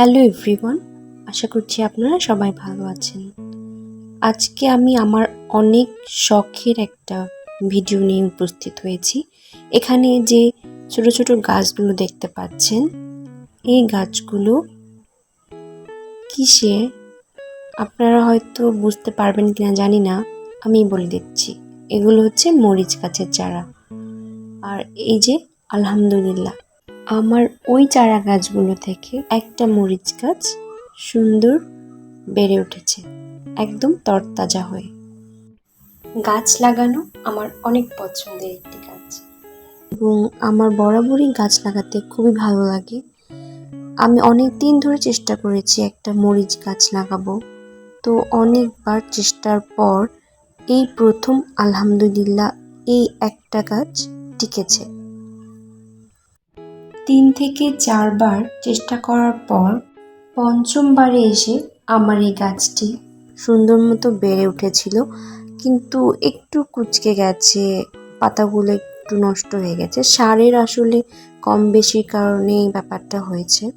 Hello everyone, আশা করছি আপনারা সবাই ভালো আছেন। আজকে আমি আমার অনেক শখের একটা ভিডিও নিয়ে উপস্থিত হয়েছি। এখানে যে ছোট ছোট গাছগুলো দেখতে পাচ্ছেন, এই গাছগুলো কিসে আপনারা হয়তো বুঝতে পারবেন কিনা জানি না আমি বলে দিচ্ছি। এগুলো হচ্ছে মরিচ গাছের চারা। আর এই যে, আলহামদুলিল্লাহ আমার ওই চারা গাছগুলো থেকে একটা মরিচ গাছ সুন্দর বেড়ে উঠেছে, একদম তরতাজা হয়ে। গাছ লাগানো আমার অনেক পছন্দের একটি কাজ এবং আমার বরাবরই গাছ লাগাতে খুবই ভালো লাগে। আমি অনেক দিন ধরে চেষ্টা করেছি একটা মরিচ গাছ লাগাবো। তো অনেকবার চেষ্টার পর এই প্রথম আলহামদুলিল্লাহ এই একটা গাছ টিকেছে। তিন থেকে চারবার চেষ্টা করার পর পঞ্চমবারে এসে আমার এই গাছটি সুন্দর মতো বেড়ে উঠেছিল। কিন্তু একটু কুচকে গেছে, পাতাগুলো একটু নষ্ট হয়ে গেছে। সারের আসলে কম বেশির কারণে এই ব্যাপারটা হয়েছে।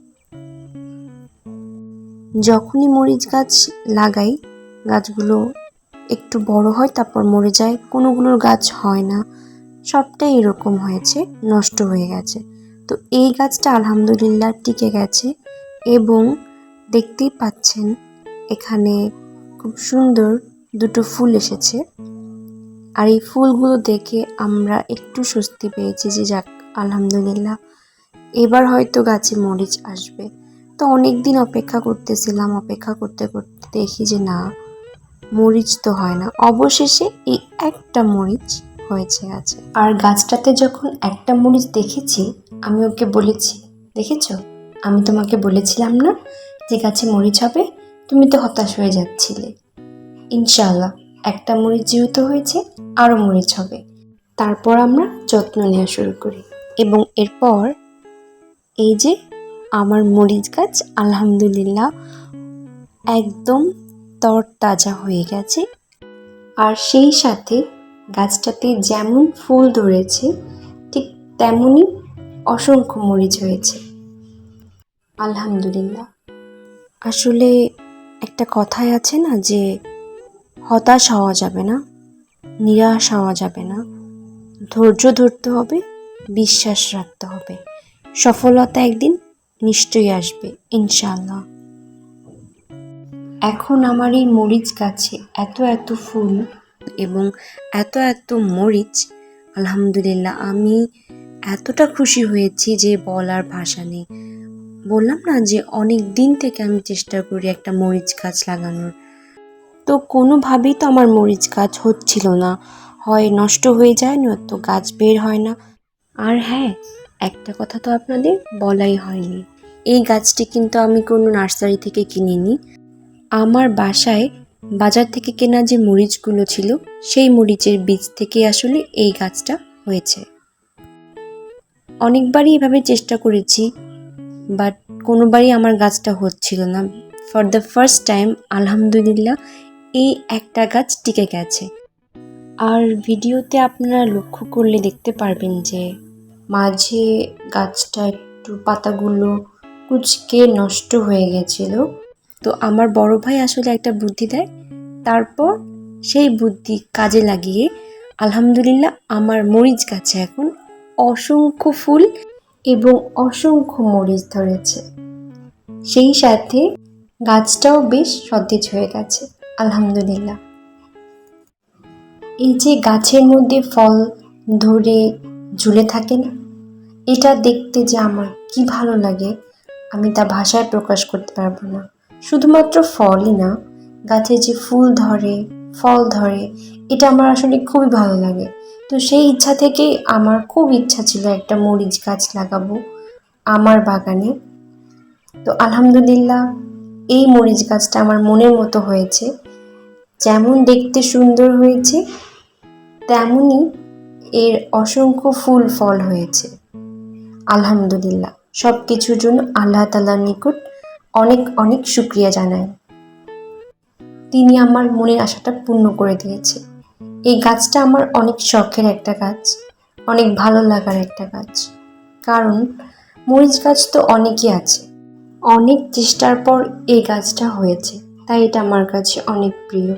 যখনই মরিচ গাছ লাগাই, গাছগুলো একটু বড় হয়, তারপর মরে যায় কোনোগুলোর গাছ হয় না। সবটাই এরকম হয়েছে, নষ্ট হয়ে গেছে। তো এই গাছটা আলহামদুলিল্লাহ টিকে গেছে এবং দেখতেই পাচ্ছেন এখানে খুব সুন্দর দুটো ফুল এসেছে। আর এই ফুলগুলো দেখে আমরা একটু স্বস্তি পেয়েছি যে যাক, আলহামদুলিল্লাহ। এবার হয়তো গাছে মরিচ আসবে। তো অনেক দিন অপেক্ষা করতেছিলাম, অপেক্ষা করতে করতে দেখি যে না, মরিচ তো হয় না। অবশেষে এই একটা মরিচ হয়েছে গাছে আর গাছটাতে যখন একটা মরিচ দেখেছি, আমি ওকে বলেছি, দেখেছ? আমি তোমাকে বলেছিলাম না যে গাছে মরিচ হবে? তুমি তো হতাশ হয়ে যাচ্ছিলে। ইনশাআল্লাহ, একটা মরিচ যেহেতু হয়েছে, আরও মরিচ হবে। তারপর আমরা যত্ন নেওয়া শুরু করি। এবং এরপর এই যে আমার মরিচ গাছ, আলহামদুলিল্লাহ একদম তরতাজা হয়ে গেছে। আর সেই সাথে গাছটাতে যেমন ফুল ধরেছে, ঠিক তেমনই অসংখ্য মরিচ হয়েছে। আলহামদুলিল্লাহ। আসলে একটা কথাই আছে না যে, হতাশ হওয়া যাবে না, নিরাশ হওয়া যাবে না। ধৈর্য ধরতে হবে, বিশ্বাস রাখতে হবে। সফলতা একদিন নিশ্চয়ই আসবে ইনশাল্লাহ এখন আমার এই মরিচ গাছে এত এত ফুল এবং এত এত মরিচ, আলহামদুলিল্লাহ, আমি এতটা খুশি হয়েছি যে বলার ভাষা নেই। বললাম না যে অনেক দিন থেকে আমি চেষ্টা করি একটা মরিচ গাছ লাগানোর। তো কোনোভাবেই তো আমার মরিচ গাছ হচ্ছিল না। হয় নষ্ট হয়ে যায় নয়তো গাছ বের হয় না। আর হ্যাঁ একটা কথা তো আপনাদের বলাই হয়নি। এই গাছটি কিন্তু আমি কোনো নার্সারি থেকে কিনিনি। আমার বাসায় বাজার থেকে কেনা যে মরিচগুলো ছিল, সেই মরিচের বীজ থেকে আসলে এই গাছটা হয়েছে। অনেকবারই এভাবে চেষ্টা করেছি, বাট কোনোবারই আমার গাছটা হচ্ছিল না। ফর দ্য ফার্স্ট টাইম আলহামদুলিল্লাহ, এই একটা গাছ টিকে গেছে। আর ভিডিওতে আপনারা লক্ষ্য করলে দেখতে পারবেন যে, মাঝে গাছটা একটু পাতাগুলো কুচকে নষ্ট হয়ে গেছিল। তো আমার বড় ভাই আসলে একটা বুদ্ধি দেয় তারপর সেই বুদ্ধি কাজে লাগিয়ে আলহামদুলিল্লাহ আমার মরিচ গাছে এখন অসংখ্য ফুল এবং অসংখ্য মরিচ ধরেছে। সেই সাথে গাছটাও বেশ সতেজ হয়ে গেছে, আলহামদুলিল্লাহ। এই যে গাছের মধ্যে ফল ধরে ঝুলে থাকে না, এটা দেখতে যে আমার কি ভালো লাগে, আমি তা ভাষায় প্রকাশ করতে পারব না। শুধুমাত্র ফলই না গাছে যে ফুল ধরে, ফল ধরে, এটা আমার আসলে খুবই ভালো লাগে। তো সেই ইচ্ছা থেকে আমার খুব ইচ্ছা ছিল একটা মরিচ গাছ লাগাবো আমার বাগানে। তো আলহামদুলিল্লাহ, এই মরিচ গাছটা আমার মনের মতো হয়েছে। যেমন দেখতে সুন্দর হয়েছে, তেমনই এর অসংখ্য ফুল ফল হয়েছে। আলহামদুলিল্লাহ সব কিছুর জন্য আল্লাহ তালার নিকট অনেক অনেক শুক্রিয়া জানাই। তিনি আমার মনের আশাটা পূর্ণ করে দিয়েছে। এই গাছটা আমার অনেক শখের একটা গাছ, অনেক ভালো লাগার একটা গাছ। কারণ মরিচ গাছ তো অনেকই আছে। অনেক চেষ্টার পর এই গাছটা হয়েছে, তাই এটা আমার কাছে অনেক প্রিয়।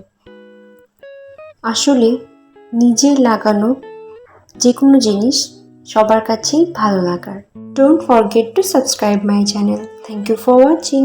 আসলে নিজের লাগানো যে কোনো জিনিস সবার কাছেই ভালো লাগার। Don't forget to subscribe my channel thank you for watching